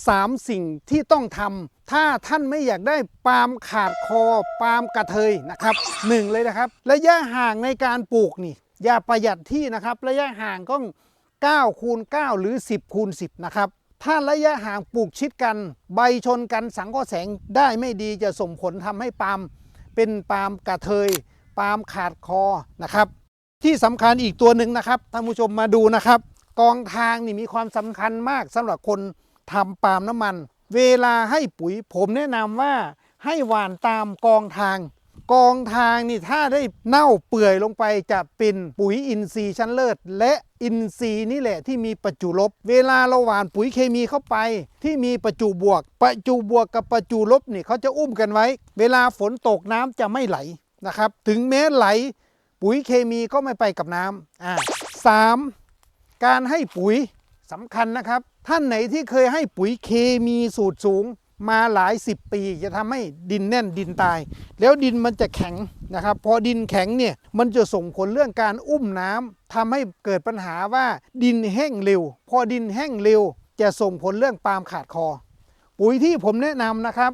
3 สิ่งที่ต้องทำถ้าท่านไม่อยากได้ปาล์มขาดคอปาล์มกระเทยนะครับหนึ่งเลยนะครับ ระยะห่างในการปลูกนี่ อย่าประหยัดที่นะครับ ระยะห่างก็9คูณ9หรือ 10คูณ10 นะครับ ถ้าระยะห่างปลูกชิดกัน ใบชนกันสังเคราะห์แสงได้ไม่ดีจะส่งผลทำให้ปาล์มเป็นปาล์มกระเทยปาล์มขาดคอนะครับ ที่สำคัญอีกตัวหนึ่งนะครับท่านผู้ชมมาดูนะครับ กองทางนี่มีความสำคัญมากสำหรับคน ทำปาล์มน้ำมัน เวลาให้ปุ๋ยผมแนะนำว่าให้หว่านตามกองทาง กองทางนี่ถ้าได้เน่าเปื่อยลงไปจะเป็นปุ๋ยอินทรีย์ชั้นเลิศ และอินทรีย์นี่แหละที่มีประจุลบ เวลาเราหว่านปุ๋ยเคมีเข้าไป ที่มีประจุบวก ประจุบวกกับประจุลบนี่เขาจะอุ้มกันไว้ เวลาฝนตกน้ำจะไม่ไหลนะครับ ถึงแม้ไหลปุ๋ยเคมีก็ไม่ไปกับน้ำอ่าสามการให้ปุ๋ยสำคัญนะครับ ท่านไหนที่เคยให้ปุ๋ยเคมีสูตรสูงมาหลายสิบปี จะทำให้ดินแน่นดินตาย แล้วดินมันจะแข็งนะครับ พอดินแข็งเนี่ยมันจะส่งผลเรื่องการอุ้มน้ำทำให้เกิดปัญหาว่าดินแห้งเร็ว พอดินแห้งเร็ว จะส่งผลเรื่องปาล์มขาดคอ ปุ๋ยที่ผมแนะนำนะครับ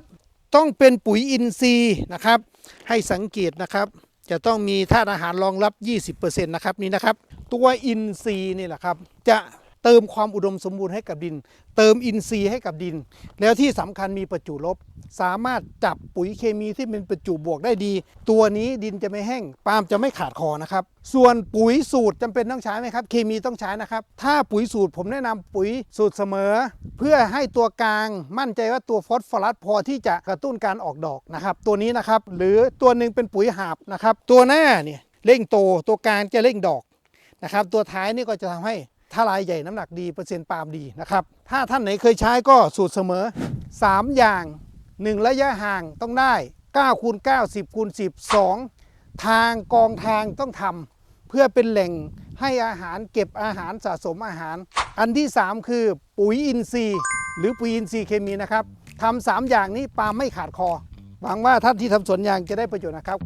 ต้องเป็นปุ๋ยอินทรีย์นะครับ ให้สังเกตนะครับ จะต้องมีธาตุอาหารรองรับ 20%นะครับนี่นะครับ ตัวอินทรีย์นี่แหละครับ จะ เติมความอุดมสมบูรณ์ให้กับดิน เติมอินทรีย์ให้กับดิน แล้วที่สำคัญมีประจุลบ สามารถจับปุ๋ยเคมีที่เป็นประจุบวกได้ดี ตัวนี้ดินจะไม่แห้งปาล์มจะไม่ขาดคอนะครับ ส่วนปุ๋ยสูตรจำเป็นต้องใช้ไหมครับ เคมีต้องใช้นะครับ ถ้าปุ๋ยสูตรผมแนะนำปุ๋ยสูตรเสมอ เพื่อให้ตัวกลางมั่นใจว่าตัวฟอสฟอรัสพอที่จะกระตุ้นการออกดอกนะครับ ตัวนี้นะครับหรือตัวหนึ่งเป็นปุ๋ยหาบนะครับ ตัวหน้าเนี่ยเร่งโตตัวกลางจะเร่งดอกนะครับ ตัวท้ายนี่ก็จะทำให้ ทลายใหญ่น้ำหนักดีเปอร์เซ็นต์ปาล์มดีนะครับ ถ้าท่านไหนเคยใช้ก็สูตรเสมอ 3 อย่าง 1 ระยะห่างต้องได้9คูณ9 10คูณ10 2 ทางกองทางต้องทำเพื่อเป็นแหล่งให้อาหารเก็บอาหารสะสมอาหาร อันที่ 3 คือปุ๋ยอินทรีย์ หรือปุ๋ยอินทรีย์เคมีนะครับทำสามอย่างนี้ปาล์มไม่ขาดคอหวังว่าท่านที่ทำสวนยางจะได้ประโยชน์นะครับ